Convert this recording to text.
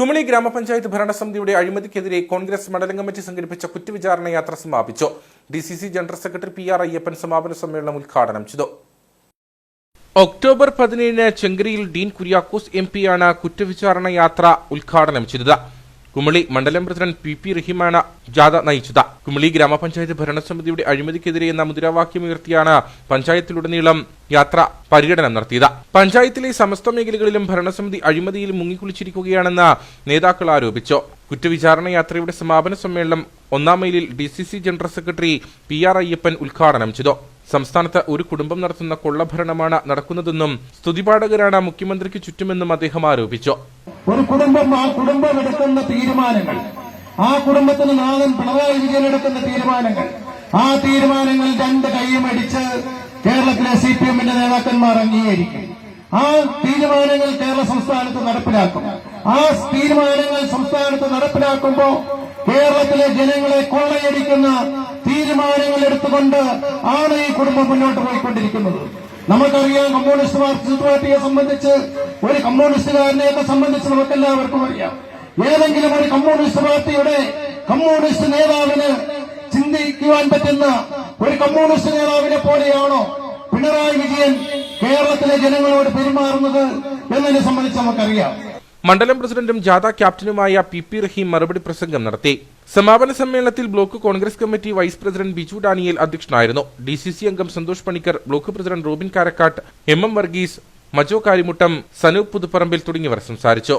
കുമളി ഗ്രാമപഞ്ചായത്ത് ഭരണസമിതിയുടെ അഴിമതിക്കെതിരെ കോൺഗ്രസ് മണ്ഡലം കമ്മിറ്റി സംഘടിപ്പിച്ച കുറ്റവിചാരണ യാത്ര സമാപിച്ചു. D C C general secretary P R Ayyappan സമാപന സമ്മേളനം ഉദ്ഘാടനം ചെയ്തു. ഒക്ടോബർ പതിനേഴിന് ചെങ്കരിയിൽ ഡീൻ കുര്യാക്കോസ് എം പിയാണ് കുറ്റവിചാരണ യാത്ര ഉദ്ഘാടനം ചെയ്തത്. കുമളി മണ്ഡലം പ്രസിഡന്റ് പി പി റഹീമാണ് ജാഥ നയിച്ചത്. കുമളി ഗ്രാമപഞ്ചായത്ത് ഭരണസമിതിയുടെ അഴിമതിക്കെതിരെ എന്ന മുദ്രാവാക്യമുയർത്തിയാണ് പഞ്ചായത്തിലുടനീളം യാത്ര പര്യടനം നടത്തിയത്. പഞ്ചായത്തിലെ സമസ്ത മേഖലകളിലും ഭരണസമിതി അഴിമതിയിൽ മുങ്ങിക്കുളിച്ചിരിക്കുകയാണെന്ന് നേതാക്കൾ ആരോപിച്ചു. കുറ്റവിചാരണ യാത്രയുടെ സമാപന സമ്മേളനം ഒന്നാം മൈലിൽ D C C general secretary P R Ayyappan ഉദ്ഘാടനം ചെയ്തു. സംസ്ഥാനത്ത് ഒരു കുടുംബം നടത്തുന്ന കൊള്ളഭരണമാണ് നടക്കുന്നതെന്നും സ്തുതിപാഠകരാണ് മുഖ്യമന്ത്രിക്ക് ചുറ്റുമെന്നും അദ്ദേഹം ആരോപിച്ചു. ഒരു കുടുംബം ആ കുടുംബം എടുക്കുന്ന തീരുമാനങ്ങൾ ആ കുടുംബത്തിന് നാഥൻ പിണറായി വിജയൻ എടുക്കുന്ന തീരുമാനങ്ങൾ ആ തീരുമാനങ്ങൾ രണ്ട് കൈയും അടിച്ച് കേരളത്തിലെ സി പി എമ്മിന്റെ നേതാക്കന്മാർ അംഗീകരിക്കും. ആ തീരുമാനങ്ങൾ കേരള സംസ്ഥാനത്ത് നടപ്പിലാക്കും. ആ തീരുമാനങ്ങൾ സംസ്ഥാനത്ത് നടപ്പിലാക്കുമ്പോൾ കേരളത്തിലെ ജനങ്ങളെ കൊള്ളയടിക്കുന്ന തീരുമാനങ്ങൾ എടുത്തുകൊണ്ട് ആണ് ഈ കുടുംബം മുന്നോട്ട് പോയിക്കൊണ്ടിരിക്കുന്നത്. നമുക്കറിയാം കമ്മ്യൂണിസ്റ്റ് മാർക്സിസ്റ്റ് പാർട്ടിയെ സംബന്ധിച്ച് ഒരു കമ്മ്യൂണിസ്റ്റുകാരനെയൊക്കെ സംബന്ധിച്ച് നമുക്കെല്ലാവർക്കും അറിയാം. ഏതെങ്കിലും ഒരു കമ്മ്യൂണിസ്റ്റ് പാർട്ടിയുടെ കമ്മ്യൂണിസ്റ്റ് നേതാവിന് ചിന്തിക്കുവാൻ പറ്റുന്ന ഒരു കമ്മ്യൂണിസ്റ്റ് നേതാവിനെ പോലെയാണോ പിണറായി വിജയൻ കേരളത്തിലെ ജനങ്ങളോട് പെരുമാറുന്നത് എന്നതിനെ സംബന്ധിച്ച് നമുക്കറിയാം. മണ്ഡലം പ്രസിഡന്റും ജാഥ ക്യാപ്റ്റനുമായ പി പി റഹീം മറുപടി പ്രസംഗം നടത്തി. സമാപന സമ്മേളനത്തിൽ block Congress committee vice president Biju Daniel അധ്യക്ഷനായിരുന്നു. ഡി സി സി അംഗം Santhosh Panicker block president Robin Karakkattu M M Varghese Majo Karimuttam Sanoop Puthuparambil തുടങ്ങിയവർ സംസാരിച്ചു.